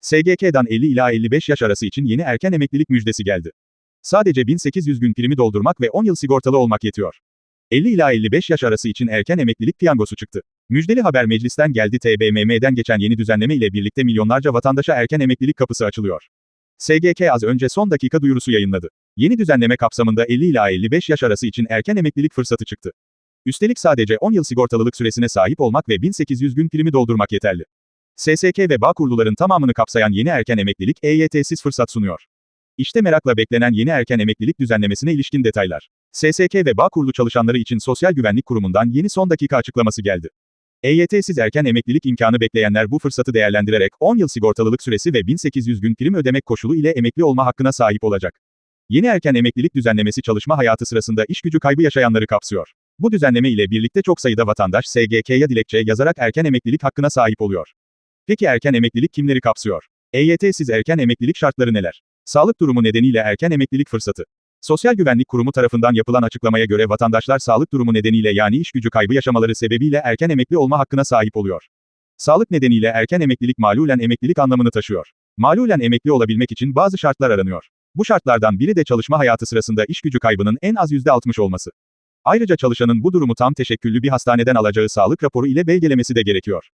SGK'dan 50 ila 55 yaş arası için yeni erken emeklilik müjdesi geldi. Sadece 1800 gün primi doldurmak ve 10 yıl sigortalı olmak yetiyor. 50 ila 55 yaş arası için erken emeklilik piyangosu çıktı. Müjdeli haber meclisten geldi TBMM'den geçen yeni düzenleme ile birlikte milyonlarca vatandaşa erken emeklilik kapısı açılıyor. SGK az önce son dakika duyurusu yayınladı. Yeni düzenleme kapsamında 50 ila 55 yaş arası için erken emeklilik fırsatı çıktı. Üstelik sadece 10 yıl sigortalılık süresine sahip olmak ve 1800 gün primi doldurmak yeterli. SSK ve Bağkurluların tamamını kapsayan yeni erken emeklilik EYT'siz fırsat sunuyor. İşte merakla beklenen yeni erken emeklilik düzenlemesine ilişkin detaylar. SSK ve Bağkurlu çalışanları için Sosyal Güvenlik Kurumu'ndan yeni son dakika açıklaması geldi. EYT'siz erken emeklilik imkanı bekleyenler bu fırsatı değerlendirerek 10 yıl sigortalılık süresi ve 1800 gün prim ödemek koşulu ile emekli olma hakkına sahip olacak. Yeni erken emeklilik düzenlemesi çalışma hayatı sırasında iş gücü kaybı yaşayanları kapsıyor. Bu düzenleme ile birlikte çok sayıda vatandaş SGK'ya dilekçe yazarak erken emeklilik hakkına sahip oluyor. Peki erken emeklilik kimleri kapsıyor? EYT'siz erken emeklilik şartları neler? Sağlık durumu nedeniyle erken emeklilik fırsatı. Sosyal Güvenlik Kurumu tarafından yapılan açıklamaya göre vatandaşlar sağlık durumu nedeniyle yani iş gücü kaybı yaşamaları sebebiyle erken emekli olma hakkına sahip oluyor. Sağlık nedeniyle erken emeklilik malulen emeklilik anlamını taşıyor. Malulen emekli olabilmek için bazı şartlar aranıyor. Bu şartlardan biri de çalışma hayatı sırasında iş gücü kaybının en az %60 olması. Ayrıca çalışanın bu durumu tam teşekküllü bir hastaneden alacağı sağlık raporu ile belgelemesi de gerekiyor.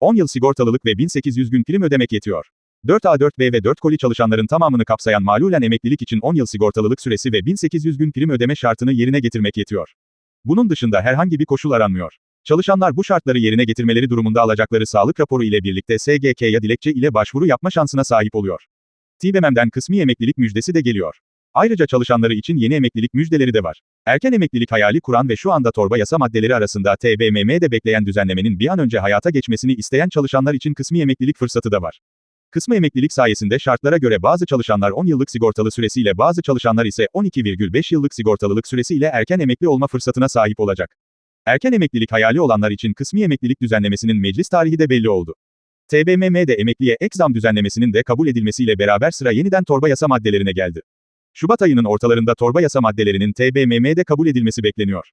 10 yıl sigortalılık ve 1800 gün prim ödemek yetiyor. 4A, 4B ve 4 koli çalışanların tamamını kapsayan malulen emeklilik için 10 yıl sigortalılık süresi ve 1800 gün prim ödeme şartını yerine getirmek yetiyor. Bunun dışında herhangi bir koşul aranmıyor. Çalışanlar bu şartları yerine getirmeleri durumunda alacakları sağlık raporu ile birlikte SGK'ya dilekçe ile başvuru yapma şansına sahip oluyor. TİBEM'den kısmi emeklilik müjdesi de geliyor. Ayrıca çalışanları için yeni emeklilik müjdeleri de var. Erken emeklilik hayali kuran ve şu anda torba yasa maddeleri arasında TBMM'de bekleyen düzenlemenin bir an önce hayata geçmesini isteyen çalışanlar için kısmi emeklilik fırsatı da var. Kısmı emeklilik sayesinde şartlara göre bazı çalışanlar 10 yıllık sigortalı süresiyle bazı çalışanlar ise 12,5 yıllık sigortalılık süresiyle erken emekli olma fırsatına sahip olacak. Erken emeklilik hayali olanlar için kısmi emeklilik düzenlemesinin meclis tarihi de belli oldu. TBMM'de emekliye ek zam düzenlemesinin de kabul edilmesiyle beraber sıra yeniden torba yasa maddelerine geldi. Şubat ayının ortalarında torba yasa maddelerinin TBMM'de kabul edilmesi bekleniyor.